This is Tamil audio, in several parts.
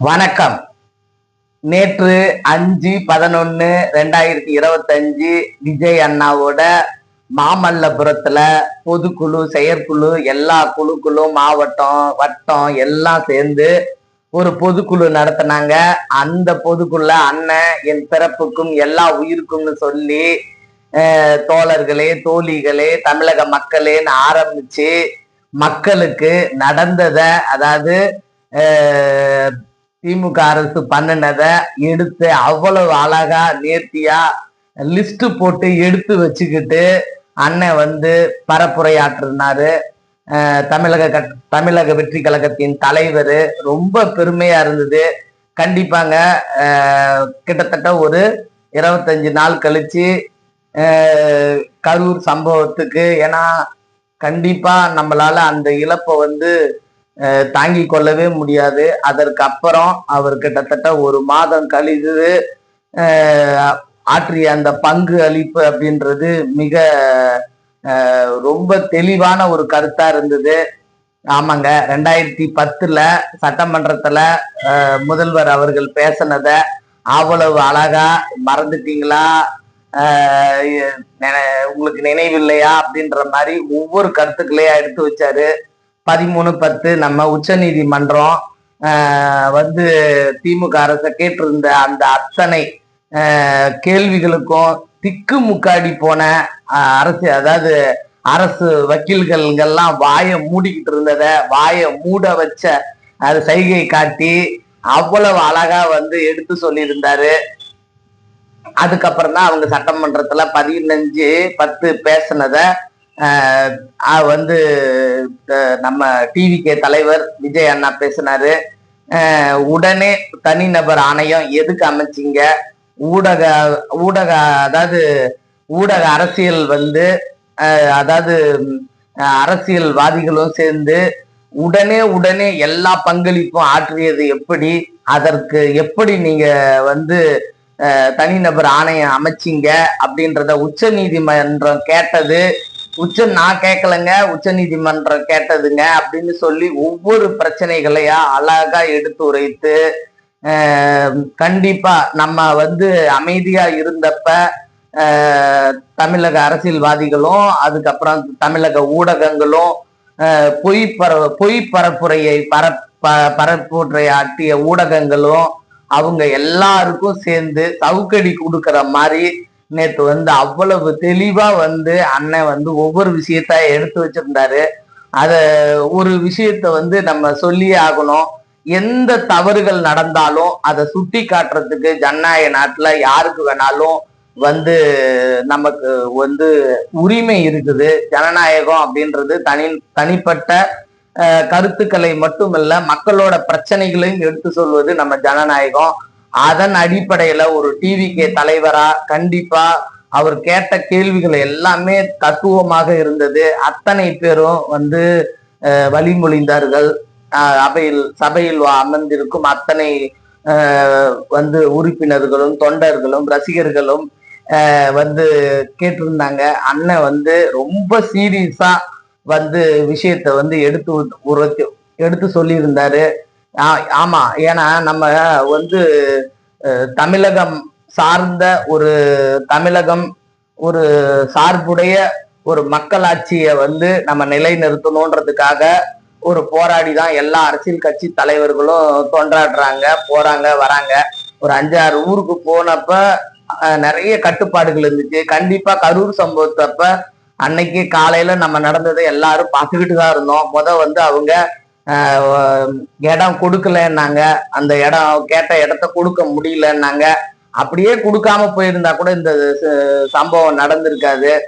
வணக்கம். நேற்று அஞ்சு பதினொன்னு ரெண்டாயிரத்தி இருபத்தஞ்சு விஜய் அண்ணாவோட மாமல்லபுரத்துல பொதுக்குழு செயற்குழு எல்லா குழுக்களும் மாவட்டம் வட்டம் எல்லாம் சேர்ந்து ஒரு பொதுக்குழு நடத்தினாங்க. அந்த பொதுக்குள்ள அண்ணன் என் பிறப்புக்கும் எல்லா உயிருக்கும்னு சொல்லி தோழர்களே தோழிகளே தமிழக மக்களேன்னு ஆரம்பிச்சு மக்களுக்கு நடந்தத அதாவது திமுக அரசு பண்ணினதை எடுத்து அவ்வளவு அழகா நேர்த்தியா லிஸ்ட் போட்டு எடுத்து வச்சுக்கிட்டு அண்ணன் வந்து பரப்புரையாற்றினாரு. தமிழக கட்- தமிழக வெற்றி கழகத்தின் தலைவர். ரொம்ப பெருமையா இருந்தது. கண்டிப்பாங்க கிட்டத்தட்ட ஒரு இருபத்தஞ்சு நாள் கழிச்சு கரூர் சம்பவத்துக்கு ஏன்னா கண்டிப்பா நம்மளால அந்த இழப்பை வந்து தாங்கி கொள்ளவே முடியாது. அதற்கு அப்புறம் அவர் கிட்டத்தட்ட ஒரு மாதம் கழிது ஆற்றிய அந்த பங்கு அளிப்பு அப்படின்றது மிக ரொம்ப தெளிவான ஒரு கருத்தா இருந்தது. ஆமாங்க ரெண்டாயிரத்தி பத்துல சட்டமன்றத்துல முதல்வர் அவர்கள் பேசினத அவ்வளவு அழகா மறந்துட்டீங்களா? உங்களுக்கு நினைவில்லையா? அப்படின்ற மாதிரி ஒவ்வொரு கருத்துக்களையா எடுத்து வச்சாரு. பதிமூணு பத்து நம்ம உச்ச நீதிமன்றம் வந்து திமுக அரசை கேட்டிருந்த அந்த அத்தனை கேள்விகளுக்கும் திக்கு முக்காடி போன அரசு அதாவது அரசு வக்கீல்கள்லாம் வாயை மூடிக்கிட்டு இருந்தத வாயை மூட வச்ச அது சைகை காட்டி அவ்வளவு அழகா வந்து எடுத்து சொல்லியிருந்தாரு. அதுக்கப்புறம் தான் அவங்க சட்டமன்றத்துல பதினஞ்சு பத்து பேசினத வந்து நம்ம டிவிகே தலைவர் விஜய் அண்ணா பேசினாரு. உடனே தனிநபர் ஆணையம் எதுக்கு அமைச்சிங்க? ஊடக ஊடக அதாவது ஊடக அரசியல் வந்து அதாவது அரசியல்வாதிகளும் சேர்ந்து உடனே உடனே எல்லா பங்களிப்பும் ஆற்றியது எப்படி? அதற்கு எப்படி நீங்க வந்து தனிநபர் ஆணையம் அமைச்சிங்க? அப்படின்றத உச்ச நீதிமன்றம் கேட்டது. உச்ச நான் கேட்கலங்க உச்ச நீதிமன்றம் கேட்டதுங்க அப்படின்னு சொல்லி ஒவ்வொரு பிரச்சனைகளையா அழகா எடுத்து உரைத்து கண்டிப்பா நம்ம வந்து அமைதியா இருந்தப்ப தமிழக அரசியல்வாதிகளும் அதுக்கப்புறம் தமிழக ஊடகங்களும் பொய் பர பொய் பரப்புரையை பர பரப்புரை ஆட்டிய ஊடகங்களும் அவங்க எல்லாருக்கும் சேர்ந்து சவுக்கடி கொடுக்குற மாதிரி நேற்று வந்து அவ்வளவு தெளிவா வந்து அண்ணன் வந்து ஒவ்வொரு விஷயத்த எடுத்து வச்சிருந்தாரு. அத ஒரு விஷயத்த வந்து நம்ம சொல்லியே ஆகணும். எந்த தவறுகள் நடந்தாலும் அதை சுட்டி காட்டுறதுக்கு ஜனநாயக நாட்டுல யாருக்கு வேணாலும் வந்து நமக்கு வந்து உரிமை இருக்குது. ஜனநாயகம் அப்படின்றது தனி தனிப்பட்ட கருத்துக்களை மட்டுமல்ல மக்களோட பிரச்சனைகளையும் எடுத்து சொல்வது நம்ம ஜனநாயகம். அதன் அடிப்படையில ஒரு டிவிகே தலைவரா கண்டிப்பா அவர் கேட்ட கேள்விகள் எல்லாமே தத்துவமாக இருந்தது. அத்தனை பேரும் வந்து வழிமொழிந்தார்கள். அவையில் சபையில் அமர்ந்திருக்கும் அத்தனை வந்து உறுப்பினர்களும் தொண்டர்களும் ரசிகர்களும் வந்து கேட்டிருந்தாங்க. அண்ணன் வந்து ரொம்ப சீரியஸா வந்து விஷயத்த வந்து எடுத்து உரைத்து எடுத்து சொல்லியிருந்தாரு. ஆமா. ஏன்னா நம்ம வந்து தமிழகம் சார்ந்த ஒரு தமிழகம் ஒரு சார்புடைய ஒரு மக்களாட்சியை வந்து நம்ம நிலைநிறுத்தணுன்றதுக்காக ஒரு போராடி தான் எல்லா அரசியல் கட்சி தலைவர்களும் தொண்டாடுறாங்க போறாங்க வராங்க. ஒரு அஞ்சாறு ஊருக்கு போனப்ப நிறைய கட்டுப்பாடுகள் இருந்துச்சு. கண்டிப்பா கரூர் சம்பவத்தப்ப அன்னைக்கு காலையில நம்ம நடந்ததை எல்லாரும் பார்த்துக்கிட்டு தான் இருந்தோம். முத வந்து அவங்க இடம் கொடுக்கலன்னாங்க. அந்த இடம் கேட்ட இடத்த கொடுக்க முடியலன்னாங்க. அப்படியே கொடுக்காம போயிருந்தா கூட இந்த ச- சம்பவம் நடந்திருக்காது.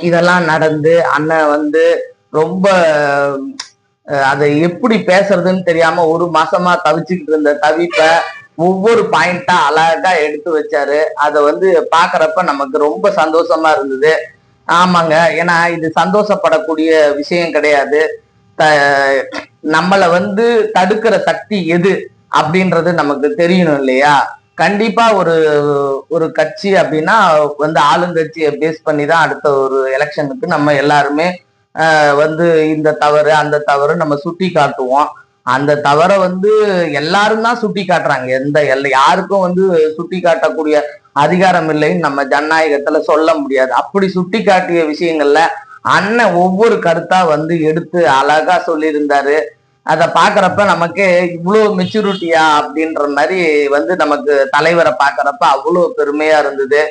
இதெல்லாம் நடந்து அண்ணன் வந்து ரொம்ப அதை எப்படி பேசுறதுன்னு தெரியாம ஒரு மாசமா தவிச்சுக்கிட்டு இருந்த தவிப்ப ஒவ்வொரு பாயிண்டா அழகா எடுத்து வச்சாரு. அதை வந்து பாக்குறப்ப நமக்கு ரொம்ப சந்தோஷமா இருந்தது. ஆமாங்க. ஏன்னா இது சந்தோஷப்படக்கூடிய விஷயம் கிடையாது. நம்மளை வந்து தடுக்கிற சக்தி எது அப்படின்றது நமக்கு தெரியணும் இல்லையா? கண்டிப்பா ஒரு ஒரு கட்சி அப்படின்னா வந்து ஆளுங்கட்சியை பேஸ் பண்ணி தான் அடுத்த ஒரு எலெக்ஷனுக்கு நம்ம எல்லாருமே ஆஹ் வந்து இந்த தவறு அந்த தவறு நம்ம சுட்டி காட்டுவோம். அந்த தவறை வந்து எல்லாரும் தான் சுட்டி காட்டுறாங்க. எந்த எல்ல யாருக்கும் வந்து சுட்டி காட்டக்கூடிய அதிகாரம் இல்லைன்னு நம்ம ஜனநாயகத்துல சொல்ல முடியாது. அப்படி சுட்டி காட்டிய விஷயங்கள்ல அண்ணன் ஒவ்வொரு கருத்தா வந்து எடுத்து அழகா சொல்லியிருந்தாரு. அதை பாக்குறப்ப நமக்கு இவ்வளோ மெச்சூரிட்டியா அப்படின்ற மாதிரி வந்து நமக்கு தலைவரை பாக்குறப்ப அவ்வளோ பெருமையா இருந்தது.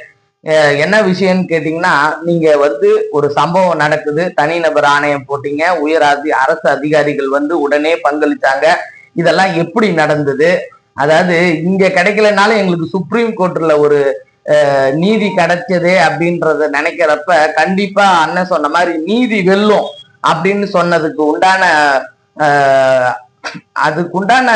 என்ன விஷயம்னு கேட்டீங்கன்னா நீங்க வந்து ஒரு சம்பவம் நடக்குது. தனிநபர் ஆணையம் போட்டீங்க. உயர் அதி அரசு அதிகாரிகள் வந்து உடனே பங்களிச்சாங்க. இதெல்லாம் எப்படி நடந்தது? அதாவது இங்க கிடைக்கலனாலும் எங்களுக்கு சுப்ரீம் கோர்ட்ல ஒரு நீதி கிடைச்சது அப்படின்றத நினைக்கிறப்ப கண்டிப்பா அண்ணன் சொன்ன மாதிரி நீதி வெல்லும் அப்படின்னு சொன்னதுக்கு உண்டான அஹ், அதுக்குண்டான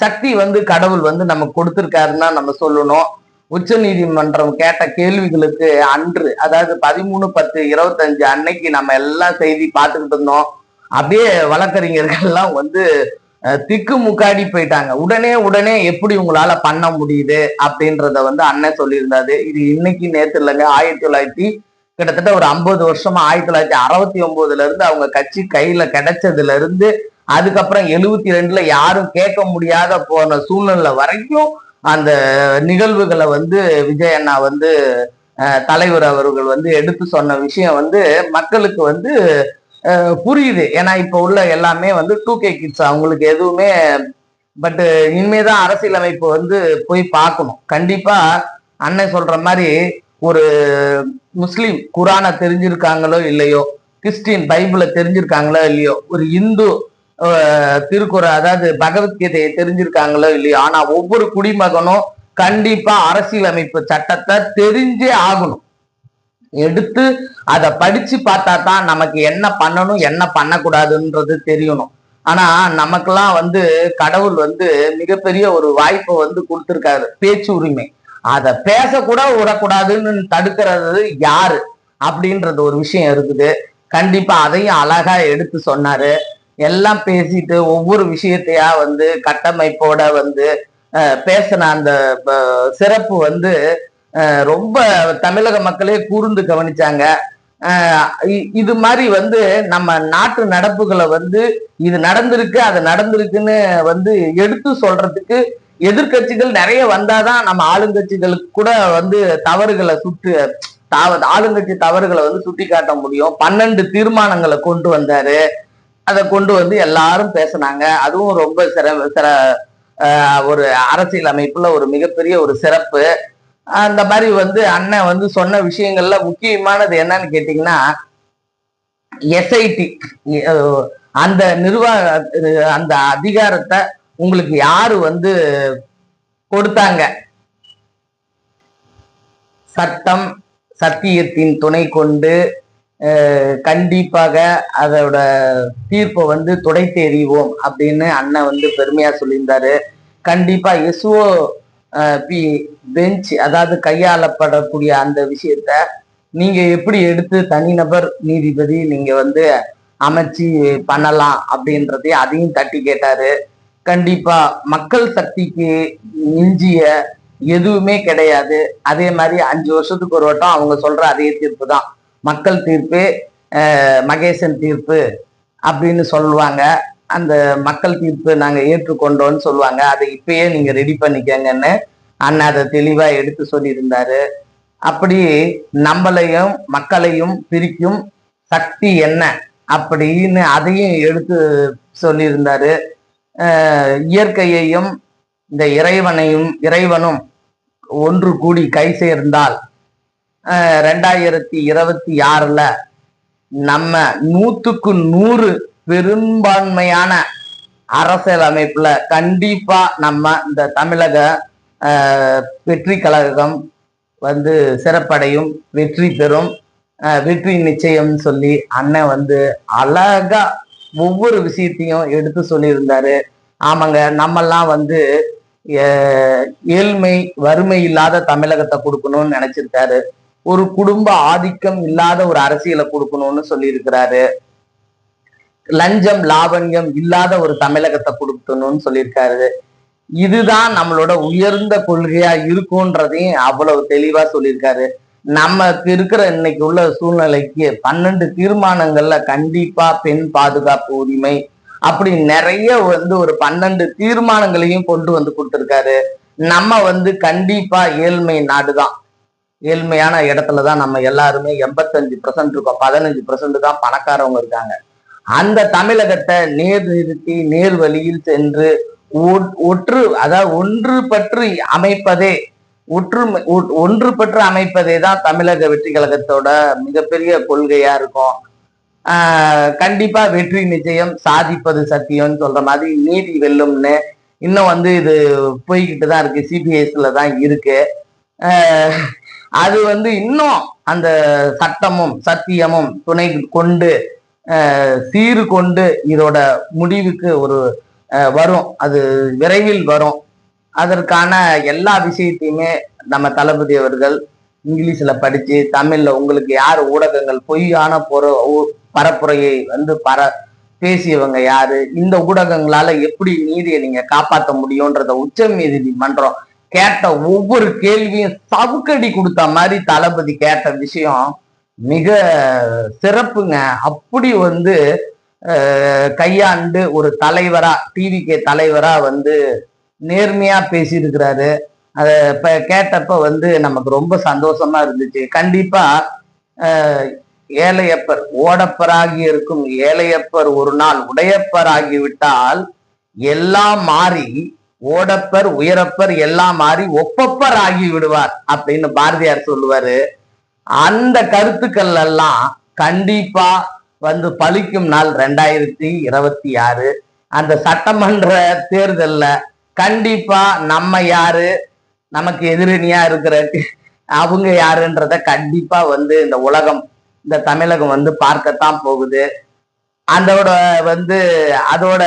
சக்தி வந்து கடவுள் வந்து நமக்கு கொடுத்திருக்காருன்னு தான் நம்ம சொல்லணும். உச்ச நீதிமன்றம் கேட்ட கேள்விகளுக்கு அன்று அதாவது பதிமூணு பத்து இருபத்தஞ்சு அன்னைக்கு நம்ம எல்லாம் செய்தி பார்த்துக்கிட்டு இருந்தோம். அப்படியே வழக்கறிஞர்கள் எல்லாம் வந்து திக்கு முக்காடி போயிட்டாங்க. உடனே உடனே எப்படி உங்களால பண்ண முடியுது அப்படின்றத வந்து அண்ணன் சொல்லியிருந்தாரு. இது இன்னைக்கு நேத்து இல்லைங்க. ஆயிரத்தி தொள்ளாயிரத்தி கிட்டத்தட்ட ஒரு ஐம்பது வருஷமா ஆயிரத்தி தொள்ளாயிரத்தி அறுபத்தி ஒன்பதுல இருந்து அவங்க கட்சி கையில கிடைச்சதுல இருந்து அதுக்கப்புறம் எழுபத்தி ரெண்டுல யாரும் கேட்க முடியாத போன சூழ்நிலை வரைக்கும் அந்த நிகழ்வுகளை வந்து விஜய் அண்ணா வந்து தலைவர் அவர்கள் வந்து எடுத்து சொன்ன விஷயம் வந்து மக்களுக்கு வந்து புரியுது. ஏன்னா இப்போ உள்ள எல்லாமே வந்து டூ கே கிட்ஸ் அவங்களுக்கு எதுவுமே பட்டு இனிமேதான் அரசியலமைப்பு வந்து போய் பார்க்கணும். கண்டிப்பா அண்ணன் சொல்ற மாதிரி ஒரு முஸ்லீம் குரானை தெரிஞ்சிருக்காங்களோ இல்லையோ கிறிஸ்டின் பைபிளை தெரிஞ்சிருக்காங்களோ இல்லையோ ஒரு இந்து திருக்குறள் அதாவது பகவத்கீதையை தெரிஞ்சிருக்காங்களோ இல்லையோ ஆனா ஒவ்வொரு குடிமகனும் கண்டிப்பா அரசியலமைப்பு சட்டத்தை தெரிஞ்சே ஆகணும். எடுத்து அதை படிச்சு பார்த்தா தான் நமக்கு என்ன பண்ணணும் என்ன பண்ணக்கூடாதுன்றது தெரியணும். ஆனா நமக்கெல்லாம் வந்து கடவுள் வந்து மிகப்பெரிய ஒரு வாய்ப்பை வந்து கொடுத்துருக்காரு பேச்சு உரிமை அதை பேசக்கூட விடக்கூடாதுன்னு தடுக்கிறது யாரு அப்படின்றது ஒரு விஷயம் இருக்குது. கண்டிப்பா அதையும் அழகா எடுத்து சொன்னாரு. எல்லாம் பேசிட்டு ஒவ்வொரு விஷயத்தையா வந்து கட்டமைப்போட வந்து பேசின அந்த சிறப்பு வந்து ரொம்ப தமிழக மக்களே கூர்ந்து கவனிச்சாங்க. இது மாதிரி வந்து நம்ம நாட்டு நடப்புகளை வந்து இது நடந்திருக்கு அது நடந்திருக்குன்னு வந்து எடுத்து சொல்றதுக்கு எதிர்க்கட்சிகள் நிறைய வந்தாதான் நம்ம ஆளுங்கட்சிகளுக்கு கூட வந்து தவறுகளை சுட்டு ஆளுங்கட்சி தவறுகளை வந்து சுட்டி காட்ட முடியும். பன்னெண்டு தீர்மானங்களை கொண்டு வந்தாரு. அதை கொண்டு வந்து எல்லாரும் பேசினாங்க. அதுவும் ரொம்ப சிற சிற ஒரு அரசியல் அமைப்புல ஒரு மிகப்பெரிய ஒரு சிறப்பு. அந்த மாதிரி வந்து அண்ணன் வந்து சொன்ன விஷயங்கள்ல முக்கியமானது என்னன்னு கேட்டீங்கன்னா எஸ்ஐடி அந்த நிர்வாக அந்த அதிகாரத்தை உங்களுக்கு யாரு வந்து கொடுத்தாங்க? சட்டம் சத்தியத்தின் துணை கொண்டு கண்டிப்பாக அதோட தீர்ப்பை வந்து துடைத்து எறிவோம் அப்படின்னு அண்ணன் வந்து பெருமையா சொல்லியிருந்தாரு. கண்டிப்பா எஸ்ஓ பி பெஞ்ச் அதாவது கையாளப்படக்கூடிய அந்த விஷயத்த நீங்க எப்படி எடுத்து தனிநபர் நீதிபதி நீங்க வந்து அமைச்சு பண்ணலாம் அப்படின்றதையும் அதையும் தட்டி கேட்டாரு. கண்டிப்பா மக்கள் சக்திக்கு மிஞ்சிய எதுவுமே கிடையாது. அதே மாதிரி அஞ்சு வருஷத்துக்கு ஒரு வட்டம் அவங்க சொல்ற அதே தீர்ப்பு தான். மக்கள் தீர்ப்பு மகேசன் தீர்ப்பு அப்படின்னு சொல்லுவாங்க. அந்த மக்கள் தீர்ப்பு நாங்க ஏற்றுக்கொண்டோம்னு சொல்லுவாங்க. அதை இப்பயே நீங்க ரெடி பண்ணிக்கங்கன்னு அண்ணன் அதை தெளிவா எடுத்து சொல்லியிருந்தாரு. அப்படி நம்மளையும் மக்களையும் பிரிக்கும் சக்தி என்ன அப்படின்னு அதையும் எடுத்து சொல்லியிருந்தாரு. இயற்கையையும் இந்த இறைவனையும் இறைவனும் ஒன்று கூடி கை சேர்ந்தால் ரெண்டாயிரத்தி இருபத்தி ஆறுல நம்ம நூத்துக்கு நூறு பெரும்பான்மையான அரசியல் அமைப்புல கண்டிப்பா நம்ம இந்த தமிழக வெற்றி கழகம் வந்து சிறப்படையும் வெற்றி பெறும் வெற்றி நிச்சயம் சொல்லி அண்ணன் வந்து அழகா ஒவ்வொரு விஷயத்தையும் எடுத்து சொல்லியிருந்தாரு. ஆமாங்க நம்மெல்லாம் வந்து ஏழ்மை வறுமை இல்லாத தமிழகத்தை கொடுக்கணும்னு நினைச்சிருக்காரு. ஒரு குடும்ப ஆதிக்கம் இல்லாத ஒரு அரசியலை கொடுக்கணும்னு சொல்லியிருக்கிறாரு. லஞ்சம் லாவண்யம் இல்லாத ஒரு தமிழகத்தை கொடுக்கணும்னு சொல்லியிருக்காரு. இதுதான் நம்மளோட உயர்ந்த கொள்கையா இருக்கும்ன்றதையும் அவ்வளவு தெளிவா சொல்லியிருக்காரு. நமக்கு இருக்கிற இன்னைக்கு உள்ள சூழ்நிலைக்கு பன்னெண்டு தீர்மானங்கள்ல கண்டிப்பா பெண் பாதுகாப்பு உரிமை அப்படி நிறைய வந்து ஒரு பன்னெண்டு தீர்மானங்களையும் கொண்டு வந்து கொடுத்துருக்காரு. நம்ம வந்து கண்டிப்பா ஏழ்மை நாடுதான். ஏழ்மையான இடத்துல தான் நம்ம எல்லாருமே எண்பத்தஞ்சு பர்சன்ட் இருக்கோம். பதினஞ்சு பர்சன்ட் தான் பணக்காரவங்க இருக்காங்க. அந்த தமிழகத்தை நேர் நிறுத்தி நேர் வழியில் சென்று ஒற்று அதாவது ஒன்று பற்று அமைப்பதே ஒற்றுமை ஒன்று பற்று அமைப்பதே தான் தமிழக வெற்றி கழகத்தோட மிகப்பெரிய கொள்கையா இருக்கும். கண்டிப்பா வெற்றி நிச்சயம் சாதிப்பது சத்தியம்னு சொல்ற மாதிரி நீதி வெல்லும்னு இன்னும் வந்து இது போய்கிட்டு தான் இருக்கு சிபிஎஸ்ல தான் இருக்கு. அது வந்து இன்னும் அந்த சட்டமும் சத்தியமும் துணை கொண்டு ஆஹ் கொண்டு இதோட முடிவுக்கு ஒரு வரும். அது விரைவில் வரும். அதற்கான எல்லா விஷயத்தையுமே நம்ம தளபதி அவர்கள் இங்கிலீஷில் படித்து தமிழில் உங்களுக்கு யார் ஊடகங்கள் பொய்யான பொற பரப்புரையை வந்து பர பேசியவங்க யாரு? இந்த ஊடகங்களால எப்படி நீதியை நீங்க காப்பாற்ற முடியும்ன்றத உச்ச நீதிமன்றம் கேட்ட ஒவ்வொரு கேள்வியும் சவுக்கடி கொடுத்த மாதிரி தளபதி கேட்ட விஷயம் மிக சிறப்புங்க. அப்படி வந்து கையாண்டு ஒரு தலைவரா டிவிகே தலைவரா வந்து நேர்மையா பேசியிருக்கிறாரு. அதை இப்போ கேட்டப்ப வந்து நமக்கு ரொம்ப சந்தோஷமா இருந்துச்சு. கண்டிப்பா ஏழையப்பர் ஓடப்பராகி இருக்கும். ஏழையப்பர் ஒரு நாள் உடையப்பர் ஆகிவிட்டால் எல்லாம் மாறி ஓடப்பர் உயரப்பர் எல்லாம் மாறி ஒப்பப்பர் ஆகி விடுவார் அப்படின்னு பாரதியார் சொல்லுவாரு. அந்த கருத்துக்கள் எல்லாம் கண்டிப்பா வந்து பழிக்கும் நாள் ரெண்டாயிரத்தி இருபத்தி ஆறு. அந்த சட்டமன்ற தேர்தலில் கண்டிப்பா நம்ம யாரு? நமக்கு எதிரணியா இருக்கிற அவங்க யாருன்றத கண்டிப்பா வந்து இந்த உலகம் இந்த தமிழகம் வந்து பார்க்கத்தான் போகுது. அதோட வந்து அதோட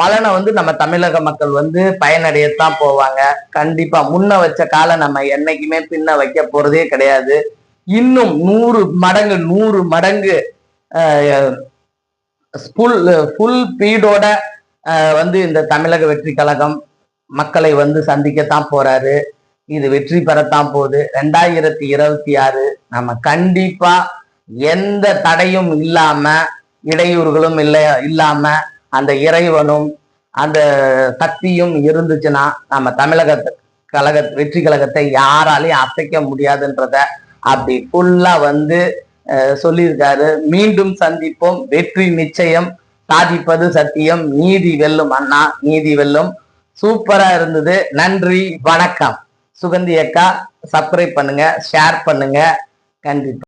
பலனை வந்து நம்ம தமிழக மக்கள் வந்து பயனடையத்தான் போவாங்க. கண்டிப்பா முன்ன வச்ச காலம் நம்ம என்னைக்குமே பின்ன வைக்க போறதே கிடையாது. இன்னும் நூறு மடங்கு நூறு மடங்கு ஃபுல் ஃபுல் ஸ்பீடோட வந்து இந்த தமிழக வெற்றி கழகம் மக்களை வந்து சந்திக்கத்தான் போறாரு. இது வெற்றி பெறத்தான் போகுது. ரெண்டாயிரத்தி இருபத்தி ஆறு நம்ம கண்டிப்பா எந்த தடையும் இல்லாம இடையூறுகளும் இல்லை இல்லாம அந்த இறைவனும் அந்த சக்தியும் இருந்துச்சுன்னா நம்ம தமிழக கழக வெற்றி கழகத்தை யாராலையும் அசைக்க முடியாதுன்றத அப்படி ஃபுல்லா வந்து சொல்லியிருக்காரு. மீண்டும் சந்திப்போம். வெற்றி நிச்சயம். சாதிப்பது சத்தியம். நீதி வெல்லும் அண்ணா நீதி வெல்லும். சூப்பரா இருந்தது. நன்றி வணக்கம். சுகந்தி அக்கா சப்ஸ்கிரைப் பண்ணுங்க ஷேர் பண்ணுங்க. கண்டிப்பா.